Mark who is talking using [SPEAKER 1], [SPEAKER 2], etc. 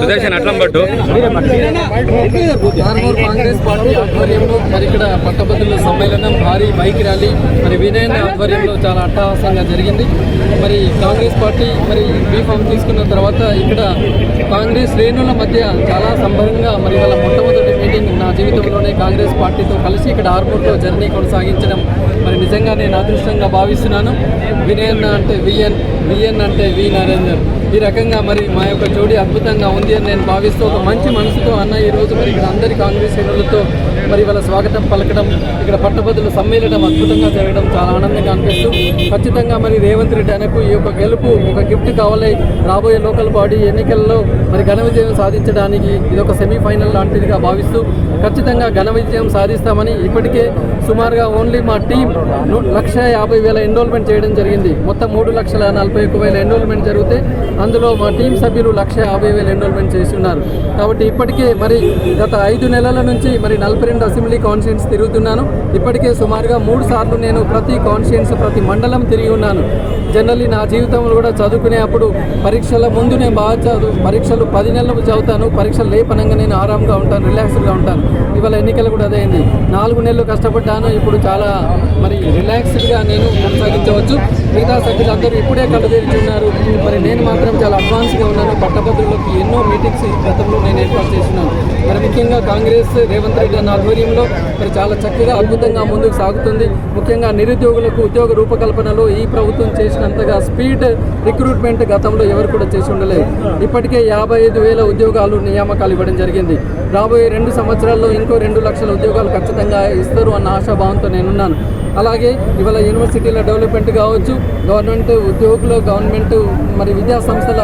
[SPEAKER 1] సుదర్శన్ అట్లం పట్టు.
[SPEAKER 2] కాంగ్రెస్ పార్టీ ఆధ్వర్యంలో మరి ఇక్కడ పట్టభద్రుల సమ్మేళనం భారీ బైక్ ర్యాలీ మరి వినయన్ ఆధ్వర్యంలో చాలా అట్టహాసంగా జరిగింది. మరి కాంగ్రెస్ పార్టీ మరి బీఫామ్ తీసుకున్న తర్వాత ఇక్కడ కాంగ్రెస్ శ్రేణుల మధ్య చాలా సంబరంగా మరి వాళ్ళ మొట్టమొదటి మీటింగ్ నా జీవితంలోనే కాంగ్రెస్ పార్టీతో కలిసి ఇక్కడ ఆర్మూర్లో జర్నీ కొనసాగించడం మరి నిజంగా నేను అదృష్టంగా భావిస్తున్నాను. వినయన్ అంటే విఎన్ విఎన్ అంటే వి నరేందర్. ఈ రకంగా మరి మా యొక్క జోడి అద్భుతంగా ఉంది అని నేను భావిస్తూ ఒక మంచి మనసుతో అన్న ఈ మరి ఇక్కడ అందరి కాంగ్రెస్ శ్రేణులతో మరి వాళ్ళ స్వాగతం పలకడం ఇక్కడ పట్టభద్రులు సమ్మేళనం అద్భుతంగా జరగడం చాలా ఆనందంగా అనిపిస్తూ ఖచ్చితంగా మరి రేవంత్ రెడ్డి అనకు ఈ యొక్క గెలుపు ఒక గిఫ్ట్ కావాలి. రాబోయే లోకల్ బాడీ ఎన్నికల్లో మరి ఘన విజయం సాధించడానికి ఇది ఒక సెమీఫైనల్ లాంటిదిగా భావిస్తూ ఖచ్చితంగా ఘన విజయం సాధిస్తామని ఇప్పటికే సుమారుగా ఓన్లీ మా టీం లక్ష యాభై వేల ఎన్రోల్మెంట్ చేయడం జరిగింది. మొత్తం మూడు లక్షల నలభై ఒక్క వేల ఎన్రోల్మెంట్ జరిగితే అందులో మా టీం సభ్యులు లక్ష యాభై వేల ఎన్రోల్మెంట్ చేస్తున్నారు. కాబట్టి ఇప్పటికే మరి గత ఐదు నెలల నుంచి మరి నలభై రెండు అసెంబ్లీ కాన్స్టిట్యూన్స్ తిరుగుతున్నాను. ఇప్పటికే సుమారుగా మూడు సార్లు నేను ప్రతి కాన్స్టిట్యూన్స్ ప్రతి మండలం తిరిగి ఉన్నాను. జనరల్లీ నా జీవితంలో కూడా చదువుకునే అప్పుడు పరీక్షల ముందు నేను బాగా చదువు పరీక్షలు పది నెలలు చదువుతాను. పరీక్షలు లేపనంగా నేను ఆరాంగా ఉంటాను రిలాక్స్డ్గా ఉంటాను. ఇవాళ ఎన్నికలు కూడా అదైంది నాలుగు నెలలు కష్టపడ్డాను. ఇప్పుడు చాలా మరి రిలాక్స్డ్గా నేను కొనసాగించవచ్చు. మిగతా సభ్యులందరూ ఇప్పుడే కళ్ళు తెరిచి ఉన్నారు. మరి నేను మాత్రం చాలా అడ్వాన్స్గా ఉన్నాను. పట్టభద్రులకు ఎన్నో మీటింగ్స్ గతంలో ఏర్పాటు చేస్తున్నాను మరి ముఖ్యంగా కాంగ్రెస్ రేవంత్ రెడ్డి అన్న ఆధ్వర్యంలో మరి చాలా చక్కగా అద్భుతంగా ముందుకు సాగుతుంది. ముఖ్యంగా నిరుద్యోగులకు ఉద్యోగ రూపకల్పనలో ఈ ప్రభుత్వం చేసినంతగా స్పీడ్ రిక్రూట్మెంట్ గతంలో ఎవరు కూడా చేసి ఉండలేదు. ఇప్పటికే యాభై ఐదు వేల ఉద్యోగాలు నియామకాలు ఇవ్వడం జరిగింది. రాబోయే రెండు సంవత్సరాల్లో ఇంకో రెండు లక్షల ఉద్యోగాలు ఖచ్చితంగా ఇస్తారు అన్న ఆశాభావంతో నేనున్నాను. అలాగే ఇవాళ యూనివర్సిటీల డెవలప్మెంట్ కావచ్చు గవర్నమెంట్ ఉద్యోగులు గవర్నమెంట్ మరి విద్యా సంస్థల